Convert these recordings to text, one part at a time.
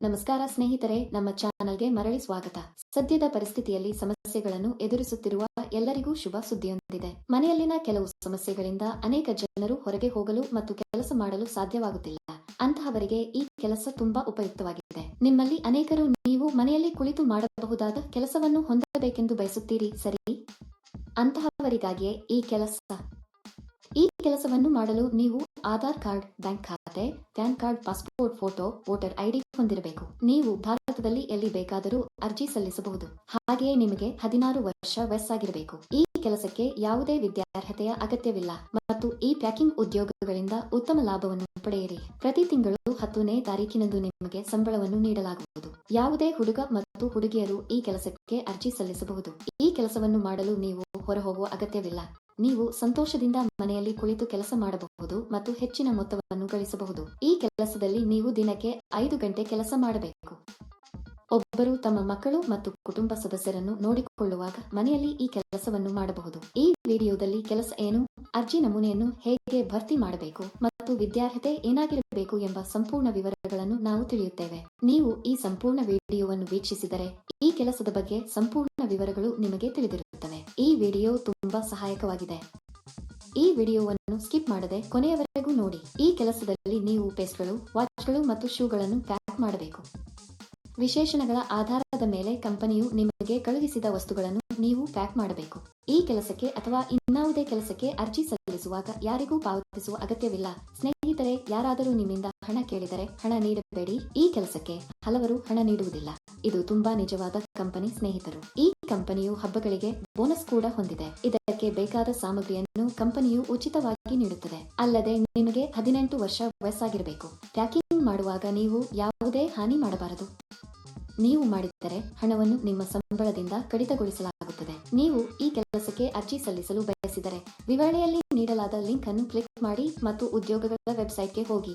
ನಮಸ್ಕಾರ ಸ್ನೇಹಿತರೆ, ನಮ್ಮ ಚಾನಲ್ಗೆ ಮರಳಿ ಸ್ವಾಗತ. ಸದ್ಯದ ಪರಿಸ್ಥಿತಿಯಲ್ಲಿ ಸಮಸ್ಯೆಗಳನ್ನು ಎದುರಿಸುತ್ತಿರುವ ಎಲ್ಲರಿಗೂ ಶುಭ ಸುದ್ದಿಯೊಂದಿದೆ. ಮನೆಯಲ್ಲಿನ ಕೆಲವು ಸಮಸ್ಯೆಗಳಿಂದ ಅನೇಕ ಜನರು ಹೊರಗೆ ಹೋಗಲು ಮತ್ತು ಕೆಲಸ ಮಾಡಲು ಸಾಧ್ಯವಾಗುತ್ತಿಲ್ಲ. ಅಂತಹವರಿಗೆ ಈ ಕೆಲಸ ತುಂಬಾ ಉಪಯುಕ್ತವಾಗಿದೆ. ನಿಮ್ಮಲ್ಲಿ ಅನೇಕರು ನೀವು ಮನೆಯಲ್ಲಿ ಕುಳಿತು ಮಾಡಬಹುದಾದ ಕೆಲಸವನ್ನು ಹೊಂದಬೇಕೆಂದು ಬಯಸುತ್ತೀರಿ, ಸರಿ? ಅಂತಹವರಿಗಾಗಿಯೇ ಈ ಕೆಲಸ. ಈ ಕೆಲಸವನ್ನು ಮಾಡಲು ನೀವು ಆಧಾರ್ ಕಾರ್ಡ್, ಬ್ಯಾಂಕ್ ಖಾತೆ, PAN card, passport, photo, voter ID ಹೊಂದಿರಬೇಕು. ನೀವು ಭಾರತದಲ್ಲಿ ಎಲ್ಲಿ ಬೇಕಾದರೂ ಅರ್ಜಿ ಸಲ್ಲಿಸಬಹುದು. ಹಾಗೆಯೇ ನಿಮಗೆ ಹದಿನಾರು ವರ್ಷ ವಯಸ್ಸಾಗಿರಬೇಕು. ಈ ಕೆಲಸಕ್ಕೆ ಯಾವುದೇ ವಿದ್ಯಾರ್ಹತೆಯ ಅಗತ್ಯವಿಲ್ಲ ಮತ್ತು ಈ ಪ್ಯಾಕಿಂಗ್ ಉದ್ಯೋಗಗಳಿಂದ ಉತ್ತಮ ಲಾಭವನ್ನು ಪಡೆಯಿರಿ. ಪ್ರತಿ ತಿಂಗಳು ಹತ್ತನೇ ತಾರೀಕಿನಂದು ನಿಮಗೆ ಸಂಬಳವನ್ನು ನೀಡಲಾಗುವುದು. ಯಾವುದೇ ಹುಡುಗ ಮತ್ತು ಹುಡುಗಿಯರು ಈ ಕೆಲಸಕ್ಕೆ ಅರ್ಜಿ ಸಲ್ಲಿಸಬಹುದು. ಈ ಕೆಲಸವನ್ನು ಮಾಡಲು ನೀವು ಹೊರಹೋಗುವ ಅಗತ್ಯವಿಲ್ಲ. ನೀವು ಸಂತೋಷದಿಂದ ಮನೆಯಲ್ಲಿ ಕುಳಿತು ಕೆಲಸ ಮಾಡಬಹುದು ಮತ್ತು ಹೆಚ್ಚಿನ ಮೊತ್ತವನ್ನು ಗಳಿಸಬಹುದು. ಈ ಕೆಲಸದಲ್ಲಿ ನೀವು ದಿನಕ್ಕೆ ಐದು ಗಂಟೆ ಕೆಲಸ ಮಾಡಬೇಕು. ಒಬ್ಬರು ತಮ್ಮ ಮಕ್ಕಳು ಮತ್ತು ಕುಟುಂಬ ಸದಸ್ಯರನ್ನು ನೋಡಿಕೊಳ್ಳುವಾಗ ಮನೆಯಲ್ಲಿ ಈ ಕೆಲಸವನ್ನು ಮಾಡಬಹುದು. ಈ ವಿಡಿಯೋದಲ್ಲಿ ಕೆಲಸ ಏನು, ಅರ್ಜಿ ನಮೂನೆಯನ್ನು ಹೇಗೆ ಭರ್ತಿ ಮಾಡಬೇಕು ಮತ್ತು ವಿದ್ಯಾರ್ಹತೆ ಏನಾಗಿರಬೇಕು ಎಂಬ ಸಂಪೂರ್ಣ ವಿವರಗಳನ್ನು ನಾವು ತಿಳಿಯುತ್ತೇವೆ. ನೀವು ಈ ಸಂಪೂರ್ಣ ವಿಡಿಯೋವನ್ನು ವೀಕ್ಷಿಸಿದರೆ ಈ ಕೆಲಸದ ಬಗ್ಗೆ ಸಂಪೂರ್ಣ ವಿವರಗಳು ನಿಮಗೆ ತಿಳಿದಿರುತ್ತವೆ. ಈ ವಿಡಿಯೋ ತುಂಬಾ ಸಹಾಯಕವಾಗಿದೆ. ಈ ವಿಡಿಯೋವನ್ನು ಸ್ಕಿಪ್ ಮಾಡದೆ ಕೊನೆಯವರೆಗೂ ನೋಡಿ. ಈ ಕೆಲಸದಲ್ಲಿ ನೀವು ಪೇಸ್ಟ್ಗಳು, ವಾಚ್ಗಳು ಮತ್ತು ಶೂಗಳನ್ನು ಪ್ಯಾಕ್ ಮಾಡಬೇಕು. ವಿಶೇಷಣಗಳ ಆಧಾರದ ಮೇಲೆ ಕಂಪನಿಯು ನಿಮಗೆ ಕಳುಹಿಸಿದ ವಸ್ತುಗಳನ್ನು ನೀವು ಪ್ಯಾಕ್ ಮಾಡಬೇಕು. ಈ ಕೆಲಸಕ್ಕೆ ಅಥವಾ ಇನ್ನಾವುದೇ ಕೆಲಸಕ್ಕೆ ಅರ್ಜಿ ಸಲ್ಲಿಸುವಾಗ ಯಾರಿಗೂ ಪಾವತಿಸುವ ಅಗತ್ಯವಿಲ್ಲ. ಸ್ನೇಹಿತರೆ, ಯಾರಾದರೂ ನಿಮ್ಮಿಂದ ಹಣ ಕೇಳಿದರೆ ಹಣ ನೀಡಬೇಡಿ. ಈ ಕೆಲಸಕ್ಕೆ ಹಲವರು ಹಣ ನೀಡುವುದಿಲ್ಲ. ಇದು ತುಂಬಾ ನಿಜವಾದ ಕಂಪನಿ ಸ್ನೇಹಿತರು. ಈ ಕಂಪನಿಯು ಹಬ್ಬಗಳಿಗೆ ಬೋನಸ್ ಕೂಡ ಹೊಂದಿದೆ. ಇದಕ್ಕೆ ಬೇಕಾದ ಸಾಮಗ್ರಿಯನ್ನು ಕಂಪನಿಯು ಉಚಿತವಾಗಿ ನೀಡುತ್ತದೆ. ಅಲ್ಲದೆ ನಿಮಗೆ ಹದಿನೆಂಟು ವರ್ಷ ವಯಸ್ಸಾಗಿರಬೇಕು. ಪ್ಯಾಕಿಂಗ್ ಮಾಡುವಾಗ ನೀವು ಯಾವುದೇ ಹಾನಿ ಮಾಡಬಾರದು. ನೀವು ಮಾಡಿದರೆ ಹಣವನ್ನು ನಿಮ್ಮ ಸಂಬಳದಿಂದ ಕಡಿತಗೊಳಿಸಲಾಗುತ್ತದೆ. ನೀವು ಈ ಕೆಲಸಕ್ಕೆ ಅರ್ಜಿ ಸಲ್ಲಿಸಲು ಬಯಸಿದರೆ ವಿವರಣೆಯಲ್ಲಿ ನೀಡಲಾದ ಲಿಂಕ್ ಅನ್ನು ಕ್ಲಿಕ್ ಮಾಡಿ ಮತ್ತು ಉದ್ಯೋಗಗಳ ವೆಬ್ಸೈಟ್ಗೆ ಹೋಗಿ.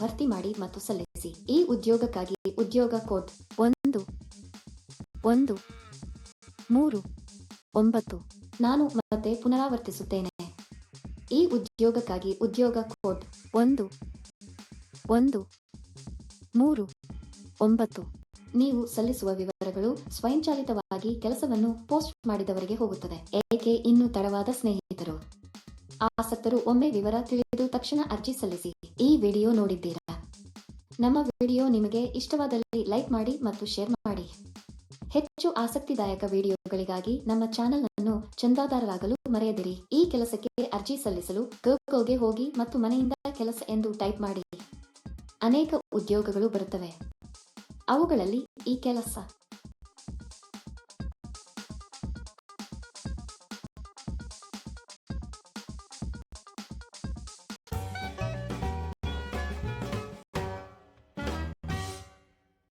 ಭರ್ತಿ ಮಾಡಿ ಮತ್ತು ಸಲ್ಲಿಸಿ. ಈ ಉದ್ಯೋಗಕ್ಕಾಗಿ ಉದ್ಯೋಗ ಕೋಡ್ ಒಂದು ಒಂದು, ಮೂರು, ಒಂಬತ್ತು, ನಾನು ಮತ್ತೆ ಪುನರಾವರ್ತಿಸುತ್ತೇನೆ. ಈ ಉದ್ಯೋಗಕ್ಕಾಗಿ ಉದ್ಯೋಗ ಕೋಡ್ ಒಂದು ಒಂದು, ಮೂರು, ಒಂಬತ್ತು. ನೀವು ಸಲ್ಲಿಸುವ ವಿವರಗಳು ಸ್ವಯಂಚಾಲಿತವಾಗಿ ಕೆಲಸವನ್ನು ಪೋಸ್ಟ್ ಮಾಡಿದವರಿಗೆ ಹೋಗುತ್ತದೆ. ಏಕೆ ಇನ್ನೂ ತಡವಾದ ಸ್ನೇಹಿತರು? ಆಸಕ್ತರು ಒಮ್ಮೆ ವಿವರ ತಿಳಿದು ತಕ್ಷಣ ಅರ್ಜಿ ಸಲ್ಲಿಸಿ. ಈ ವಿಡಿಯೋ ನೋಡಿದ್ದೀರಾ? ನಮ್ಮ ವಿಡಿಯೋ ನಿಮಗೆ ಇಷ್ಟವಾದಲ್ಲಿ ಲೈಕ್ ಮಾಡಿ ಮತ್ತು ಶೇರ್ ಮಾಡಿ. ಹೆಚ್ಚು ಆಸಕ್ತಿದಾಯಕ ವಿಡಿಯೋಗಳಿಗಾಗಿ ನಮ್ಮ ಚಾನೆಲ್ ಅನ್ನು ಚಂದಾದಾರರಾಗಲು ಮರೆಯದಿರಿ. ಈ ಕೆಲಸಕ್ಕೆ ಅರ್ಜಿ ಸಲ್ಲಿಸಲು ಗೋಗೆ ಹೋಗಿ ಮತ್ತು ಮನೆಯಿಂದ ಕೆಲಸ ಎಂದು ಟೈಪ್ ಮಾಡಿ. ಅನೇಕ ಉದ್ಯೋಗಗಳು ಬರುತ್ತವೆ. ಅವುಗಳಲ್ಲಿ ಈ ಕೆಲಸ